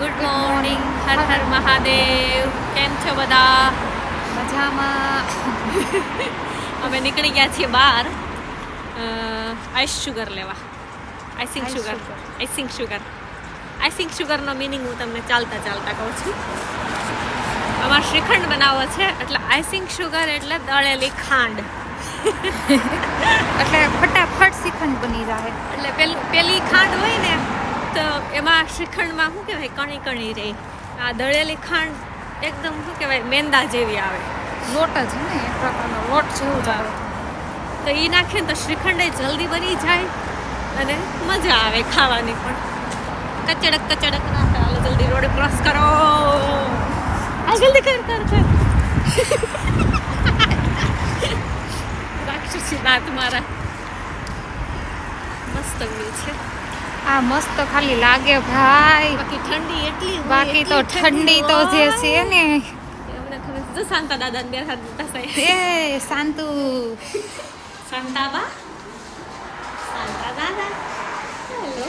Good morning Har Har Mahadev કેમ છો બધા? મજામાં. અમે નીકળી ગયા છીએ બહાર. આઈસ શુગર લેવા. Icing sugar. Icing sugar icing શુગરનો meaning હું તમને ચાલતા ચાલતા કહું છું. અમારે શ્રીખંડ બનાવો છે એટલે આઈસિંગ શુગર એટલે દળેલી ખાંડ. એટલે ફટાફટ શ્રીખંડ બની જાય એટલે પેલું પેલી ખાંડ હોય ને તો એમાં શ્રીખંડમાં શું કહેવાય? કણી કણી રહે આ દળેલી ખાંડ એકદમ શું કહેવાય? મેંદા જેવી આવે. લોટ જ ને એક પ્રકારનો લોટ જેવું જ આવે. તો એ નાખીએ તો શ્રીખંડ એ જલ્દી બની જાય અને મજા આવે ખાવાની પણ. કચડક કચડક ના ચાલો જલ્દી રોડ ક્રોસ કરો. આ જલ્દી કર કર કર. રાક્ષસી દાંત મારા. મસ્ત છે. આ મસ્ત ખાલી લાગે ભાઈ. બાકી ઠંડી એટલી બાકી તો ઠંડી તો જે છે ને. જો શાંતા દાદા ને બે હાથ મોટા સાહેબ એ શાંતુ. શાંતાબા. શાંતા દાદા. હેલો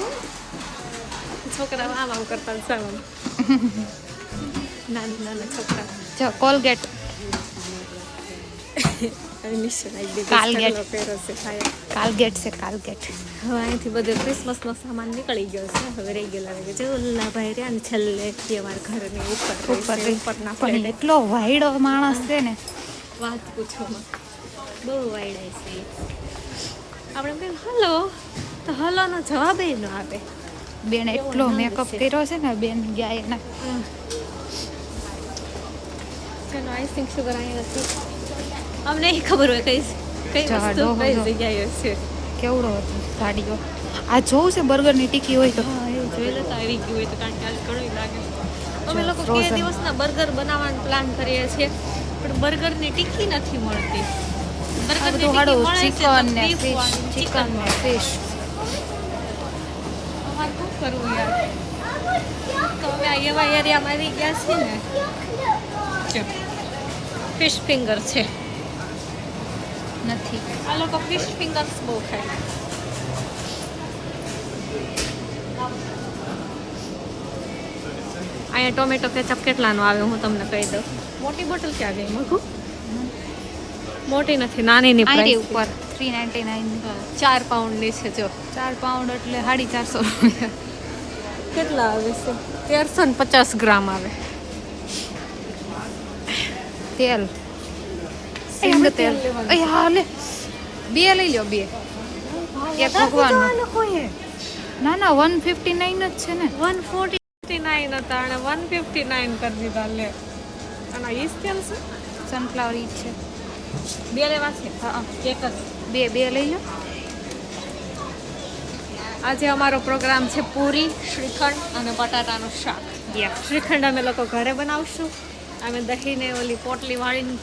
છોકરા આમ આમ કરતા સાવ નાના નાના છોકરા જો કોલગેટ કોલગેટ દીધો કાલગેટ. છે સાહેબ કાલગેટ છે કાલગેટ હવે અહીંથી બધો ક્રિસમસનો સામાન નીકળી ગયો છે. હવે રેગ્યુલર કે જે ઓલ્લાભાઈ રહ્યા ને છેલ્લે અમારા ઘરની ઉપર ઉપર ઉપરના પણ એટલો વાયડો માણસ છે ને. વાત પૂછો બહુ વાયડાય છે. આપણે બેન હલો. તો હલોનો જવાબ એ ન આપે. બેન એટલો મેકઅપ કર્યો છે ને બેન ગયા એના. ચલો આઈસિંગ શુગર અહીંયા નથી અમને ખબર હોય કઈ કઈ વસ્તુ કઈ જગ્યાએ છે? કેવડો હતો ગાડીઓ આ જોવું છે બર્ગરની ટીકી હોય તો. જોઈ લે તો આવી ગયું હોય તો કારણ કે આજ ઘણું લાગે. અમે લોકો બે. દિવસના બર્ગર બનાવવાનો પ્લાન કરીએ છીએ પણ બર્ગરની ટીકી નથી મળતી. બર્ગરની ટીકી મળે છે ચિકન ને beef ફિશ વાળી, ચિકન ને ફિશ અમારે શું કરવું યાર? તો અમે એવા એરિયામાં આવી ગયા છીએ ને. ફિશ ફિંગર છે. નથી. આ લોકો ફિશ ફિંગર્સ બહુ ખાય. અહીંયા ટોમેટો કેચઅપ કેટલાનો આવે હું તમને કહી દઉં. મોટી બોટલ ક્યાં ગઈ મગું? મોટી નથી નાનીની price ઉપર થ્રી નાઇન્ટી નાઇન ચાર પાઉન્ડની છે જો. ચાર પાઉન્ડ એટલે સાડી ચારસો રૂપિયા. કેટલા આવે છે? તેરસો ને પચાસ ગ્રામ આવે. તેલ. સિંગ એમાં તેલ તેલ લેવાનું. અય હા લે બે લઈ લ્યો બે એક ભગવાનનું. ના ના વન ફિફ્ટી નાઇન જ છે ને વન ફોર્ટી નાઇન હતા અને વન ફિફ્ટી નાઇન કરી દીધા લે અને તેલ છે સનફ્લાવર ઈ છે બે લેવા છે હા એક જ બે બે લઈ લો આજે અમારો પ્રોગ્રામ છે પૂરી શ્રીખંડ અને બટાટાનું શાક શ્રીખંડ અમે લોકો ઘરે બનાવશું અમે દહીંને ઓલી પોટલી વાળીને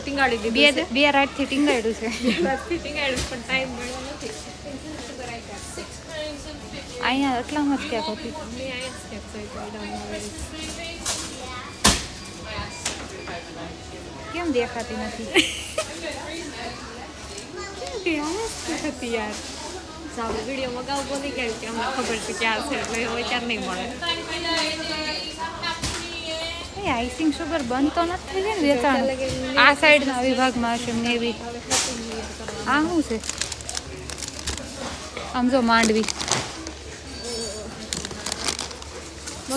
ટીંગાડી બે દીધી છે બે રાતથી ટીંગાડ્યું છે. રાતથી ટીંગાડ્યું પણ ટાઈમ મળ્યો નથી. અહીંયા એટલામાં જ ક્યાંક હતી. કેમ દેખાતી નથી? હતી યાર. સારું વીડિયો મગાવ બોલી ગયા કે અમને ખબર છે ક્યાં છે એટલે અત્યારે ત્યારે નહીં મળે. એ આઈસિંગ સુગર બંધ તો નથી થઈ ને વેચાણ. આ સાઈડના વિભાગમાં હશે નેવી આ શું છે? આમ જો માંડવી.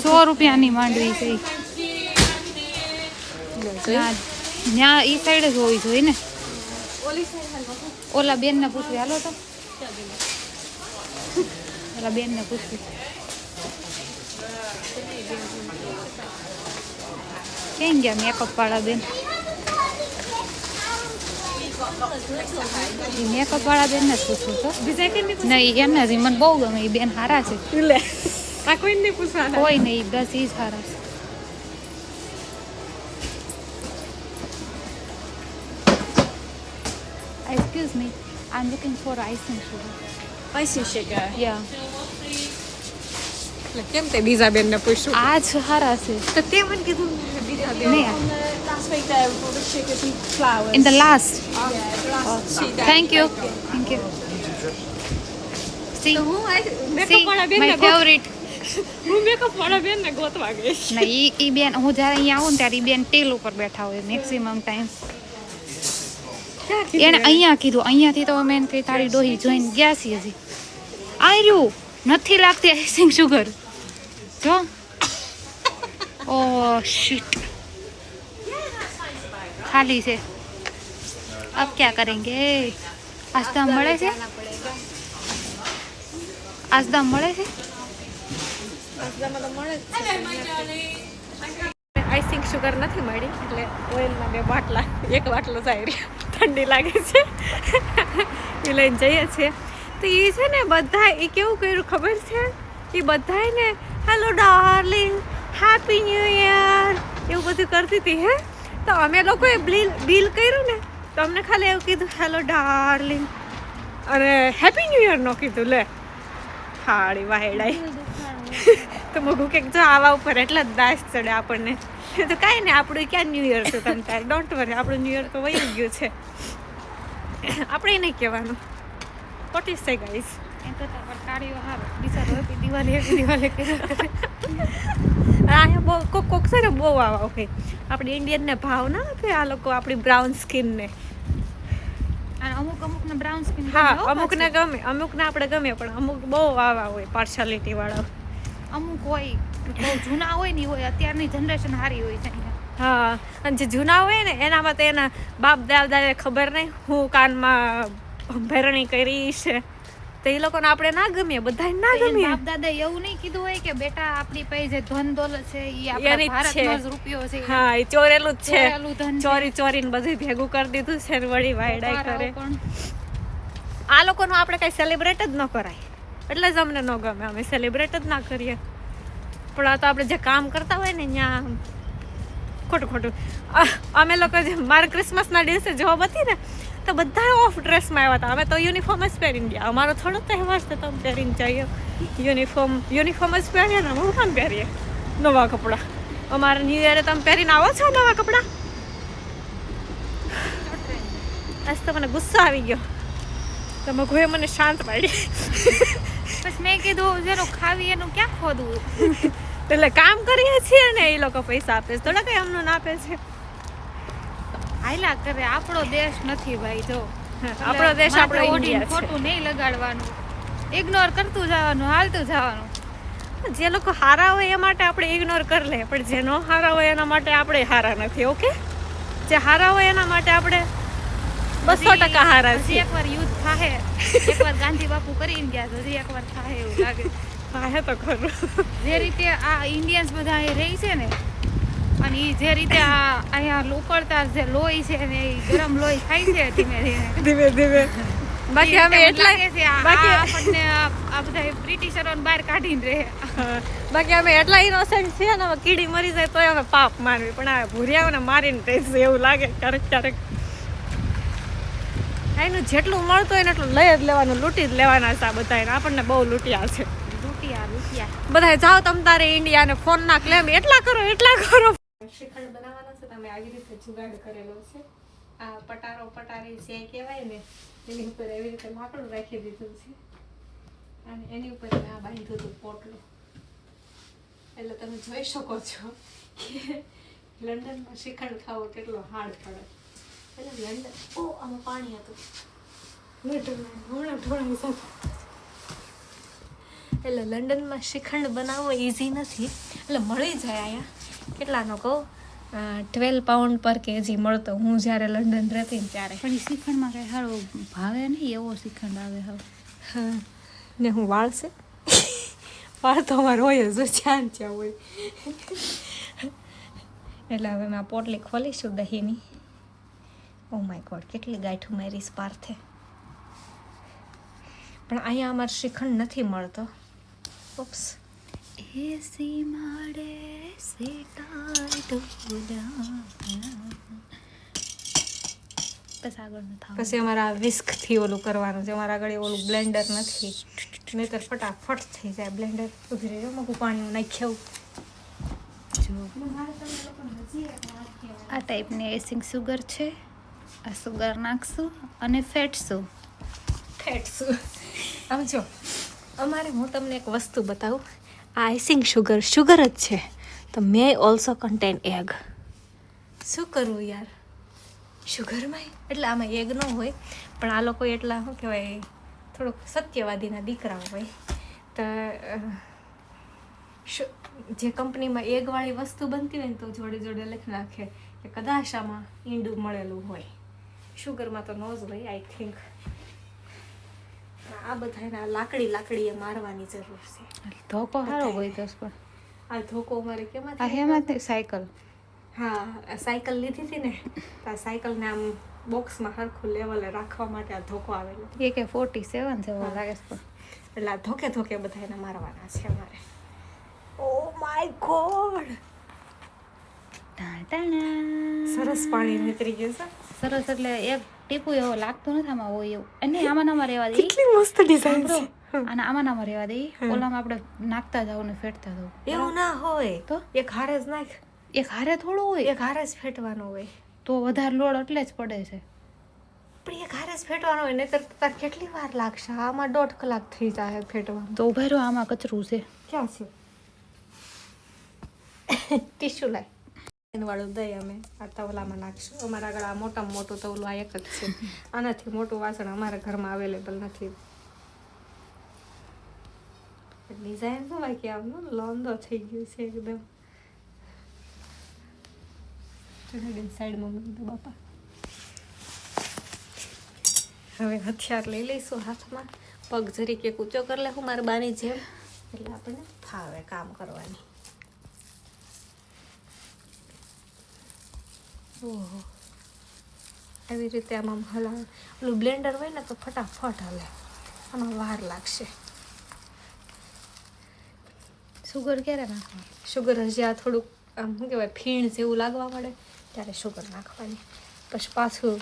સો રૂપિયાની માંડવી છે ત્યાં ઈ સાઈડ જ હોવી જોઈએ ને. ઓલા બેનને પૂછવી. હાલો તો. ઓલા બેનને પૂછવી. ક્યાં ગયા મેકઅપ વાળા બેન મેકઅપ વાળા બેન જ પૂછવું તો બીજા કઈ નહીં એમને જ મને બહુ ગમે એ બેન સારા છે આ કોઈ નહીં પૂછવા કોઈ નહીં બસ એ જ સારા છે Excuse me, I'm looking for icing sugar. પૈસી છે કે Yeah. કેમ તે બીજા બેનને પૂછ્યું આ જ સારા છે તો તે મને કીધું બીજા Last week they were the sugar and flowers. in the last. yeah, the last two days. Thank you. Thank you. See, તો હું see, મેકઅપ વાળા બેન my favorite. હું મેકઅપ વાળા બેન ને ગોતવા ગઈ ના ઈ ઈ બેન હું જ્યારે અહીંયા આવું ને ત્યારે ઈ બેન ટેલ ઉપર બેઠા હોય મેક્સિમમ ટાઈમ એને અહીંયા કીધું અહીંયાથી તો અમે કઈ તારી ડોહી જોઈને ગયા છીએ હજી આર્યું નથી લાગતી આઈસિંગ સુગર જો ઓ શીટ ખાલી છે अब क्या करेंगे આસ્તા મળે છે આસ્તા મળે છે આઈસિંગ શુગર નથી મળી એટલે ઓઇલના બે બાટલા એક બાટલો જાય રહ્યો ઠંડી લાગે છે એ લઈને જઈએ છીએ તો એ છે ને બધા એ કેવું કર્યું ખબર છે એ બધાય ને hello darling happy new year એવું બધું કરતી હતી હે તો અમે લોકોએ બિલ બિલ કર્યું ને તો અમને ખાલી એવું કીધું હેલો ડાર્લિંગ અને હેપી ન્યૂ યર નો કીધું લે. હાડી વાહેડાઈ તો મગું કે જો આવા ઉપર એટલે જ દાસ ચડે આપણને. તો કાંઈ નહીં આપણું ક્યાં ન્યૂ યર છે તમે તારે? ડોન્ટ વરી આપણું ન્યૂ યર તો વહી ગયું છે. આપણે નહીં કહેવાનું. વોટ ઇઝ સે ગાઈઝ એમ તો દિવાળી દિવાળી અહીંયા બહુ કોક કોક છે ને બહુ આવા હોય આપણે ઇન્ડિયનને ભાવ ના આપે આ લોકો આપણી બ્રાઉન સ્કિનને અમુક અમુક ને બ્રાઉન સ્કિન હા અમુકને ગમે અમુકને આપણે ગમે પણ અમુક બહુ આવા હોય પાર્શિયાલિટી વાળા. અમુક હોય બહુ જૂના હોય ને હોય અત્યારની જનરેશન સારી હોય છે હા અને જે જૂના હોય ને એનામાં તો એના બાપ દાદાએ ખબર નહીં હું કાનમાં ભરણી કરી છે. તો એ લોકોને આપણે ના ગમીએ બધા ના ગમીએ. બાપ દાદા એવું નહીં કીધું હોય કે બેટા આપણી પાસે જે ધન દોલત છે એ આપણા ભારતનો જ રૂપિયો છે. હા એ ચોરેલું જ છે. ચોરી ચોરીને બધું ભેગું કરી દીધું છે ને વળી વાયડાઈ કરે. આ લોકોનું આપણે કઈ સેલિબ્રેટ જ ન કરાય. એટલે જ અમને ન ગમે અમે સેલિબ્રેટ જ ના કરીએ. પણ આ તો આપણે જે કામ કરતા હોય ને ત્યાં ખોટું ખોટું. અમે લોકો જે મારા ક્રિસમસના દિવસે જોબ હતી ને તો બધા ઓફ ડ્રેસમાં આવ્યા હતા. અમે તો યુનિફોર્મ જ પહેરીને ગયા. અમારો થોડો તહેવાર છે તો પહેરીને જઈએ. યુનિફોર્મ યુનિફોર્મ જ પહેરીએ ને હું પણ પહેરીએ નવા કપડાં. અમારા ન્યૂ યરે તમે પહેરીને આવો છો નવા કપડાં? આજ તો મને ગુસ્સો આવી ગયો. તમે કોઈ મને શાંત પાડી. પછી મેં કીધું જેનો ખાવી એનું ક્યાં ખોદવું? એટલે કામ કરીએ છીએ ને એ લોકો પૈસા આપે છે. થોડા કંઈ અમને ના આપે છે. હાયલા કરે આપણો દેશ નથી ભાઈ જો. આપણો દેશ આપણો ઇન્ડિયા ખોટું નહીં લગાડવાનું. ઇગ્નોર કરતું જવાનું હાલતું જવાનું. જે લોકો હારા હોય એ માટે આપણે ઇગ્નોર કરી લે પણ જે ન હારા હોય એના માટે આપણે હારા નથી ઓકે જે હારા હોય એના માટે આપણે બસો ટકા હારા છીએ. એકવાર યુદ્ધ થાહે. એકવાર ગાંધી બાપુ કરીને ગયા તો હજી એકવાર થાહે એવું લાગે. હા તો ખરું. જે રીતે આ ઇન્ડિયન્સ બધા અહીં રહી છે ને અને એ જે રીતે આ અહીંયા લોકળતા જે લોહી છે ને એ ગરમ લોહી થાય છે ધીમે ધીમે. ધીમે ધીમે. બાકી અમે એટલા બાકી આપણને આ બધા બ્રિટિશરોને બહાર કાઢીને રહે. બાકી અમે એટલા ઇનોસેન્ટ છીએ ને હવે કીડી મરી જાય તોય અમે પાપ માનવી. પણ આ ભૂરિયાઓને મારીને રહીશું એવું લાગે ક્યારેક ક્યારેક. એનું જેટલું મળતું હોય ને એટલું લઈ જ લેવાનું લૂંટી જ લેવાના છે આ બધાને આપણને બહુ લૂંટ્યા છે. લૂંટિયા લૂંટિયા. બધા જાઓ તમ તારે ઇન્ડિયા ને ફોન ના ક્લેમ એટલા કરો એટલા કરો. શ્રીખંડ બનાવવાનો છે તમે આવી રીતે જુગાડ કરેલો છે. આ પટારો પટારી જે કહેવાય ને, એની ઉપર એવી રીતે લાકડું રાખી દીધું છે. અને એની ઉપર મેં આ બાંધ્યું હતું પોટલું. એટલે તમે જોઈ શકો છો કે લંડનમાં શ્રીખંડ ખાવો કેટલો હાર્ડ પડે. એટલે લંડન ઓ, આમાં પાણી હતું. હમણાં સાથે. એટલે લંડનમાં શ્રીખંડ બનાવવો ઇઝી નથી. એટલે મળી જાય અહીંયા. કેટલાનો કહું ટ્વેલ્વ પાઉન્ડ પર કેજી મળતો? હું જ્યારે લંડન રહેતી ને ત્યારે. પણ એ શ્રીખંડમાં કંઈ સારો ભાવે નહીં એવો શ્રીખંડ આવે હવે. હા. ને હું વાળશે? વાળ તો અમારે હોય જ જ્યાં જ્યાં હોય. એટલે હવે મેં પોટલી ખોલીશું દહીંની. ઓ માય ગોડ કેટલી ગાંઠું મારી સ્પાર્થે. પણ અહીંયા અમારે શ્રીખંડ નથી મળતો. ઓપ્સ એસી માડે પછી અમારા વિસ્કથી ઓલું કરવાનું છે. અમારા આગળ ઓલું બ્લેન્ડર નથી. નહીતર ફટાફટ થઈ જાય બ્લેન્ડર ઊભી રહ્યો મગું પાણી નાખ્યું. આ ટાઈપની એસિંગ સુગર છે. આ સુગર નાખશું અને ફેટશું. ફેટશું. આમ જો અમારે હું તમને એક વસ્તુ બતાવું. આ આઈસિંગ શુગર શુગર જ છે. તો મે ઓલ્સો કન્ટેન એગ શું કરવું યાર? શુગરમાં એટલે આમાં એગ ન હોય. પણ આ લોકો એટલા શું કહેવાય થોડુંક સત્યવાદીના દીકરા હોય. તો જે કંપનીમાં એગવાળી વસ્તુ બનતી હોય ને તો જોડે જોડે લખી નાખે કે કદાચ આમાં ઈંડું મળેલું હોય. શુગરમાં તો ન જ હોય આઈ થિંક આ બધાને આ લાકડી લાકડીએ મારવાની જરૂર છે. તો સારો હોય દસ પણ. આ ધોકો મારે આ કેમાં હેમાં જ સાયકલ. હા આ સાયકલ લીધી હતી ને તો આ સાયકલને આમ બોક્સમાં સરખું લેવલે રાખવા માટે આ ધોકો આવેલો. એ કે ફોર્ટી સેવન છે લાગે છે એટલે આ ધોકે ધોકે બધા એને મારવાના છે અમારે. Oh my god. સરસ પાણી નીતરી ગયું છે. સરસ એટલે એક ટીપુ એવો લાગતું નથી આમાં હોય એવું. અને આમાં ના રહેવા દે. કેટલી મસ્ત ડિઝાઇન છે. અને આમાં નામાં રહેવા દે ઓલામાં આપણે નાખતા જાવ ને ફેટતા જાવ. એવું ના હોય. તો? એક હારે જ નાખ. એક હારે થોડું હોય. એક હારે જ ફેટવાનો હોય. તો વધારે લોડ એટલે જ પડે છે. પણ એક હારે જ ફેટવાનો હોય નહીતર તાર કેટલી વાર લાગશે? આમાં દોઢ કલાક થઈ જાય ફેટવાનું. તો ઊભા રહ્યો આમાં કચરું છે. ક્યાં છે? ટીશ્યુ લાય. વાળું દઈ અમે આ તવલામાં નાખશું. અમારા આગળ આ મોટામાં મોટું તવલું આ એક જ છે. આનાથી મોટું વાસણ અમારા ઘરમાં અવેલેબલ નથી. ડિઝાઇન તો બાકી આમ લોંદો થઈ ગયું છે એકદમ સાઈડમાં મૂકી દો બાપા હવે હથિયાર લઈ લઈશું હાથમાં પગ જરીકે ઊંચો કરી લેવું મારા બાની જેમ એટલે આપણને ફાવે કામ કરવાની ઓહો આવી રીતે આમાં હલાવે ઓલું બ્લેન્ડર હોય ને તો ફટાફટ હલે આમાં વાર લાગશે સુગર ક્યારે નાખવાનું સુગર હજી આ થોડુંક, આમ શું કહેવાય, ફીણ જેવું લાગવા પડે ત્યારે સુગર નાખવાની. પછી પાછું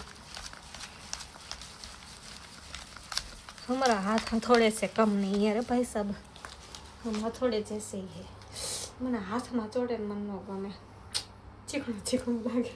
હમરા હાથ હથોડે છે કમ નહીં યાર ભાઈ સાહેબ હમ હથોડે જશે એ. મને હાથમાં ચોડે મન ન ગમે. ચીકણું ચીકણું લાગે.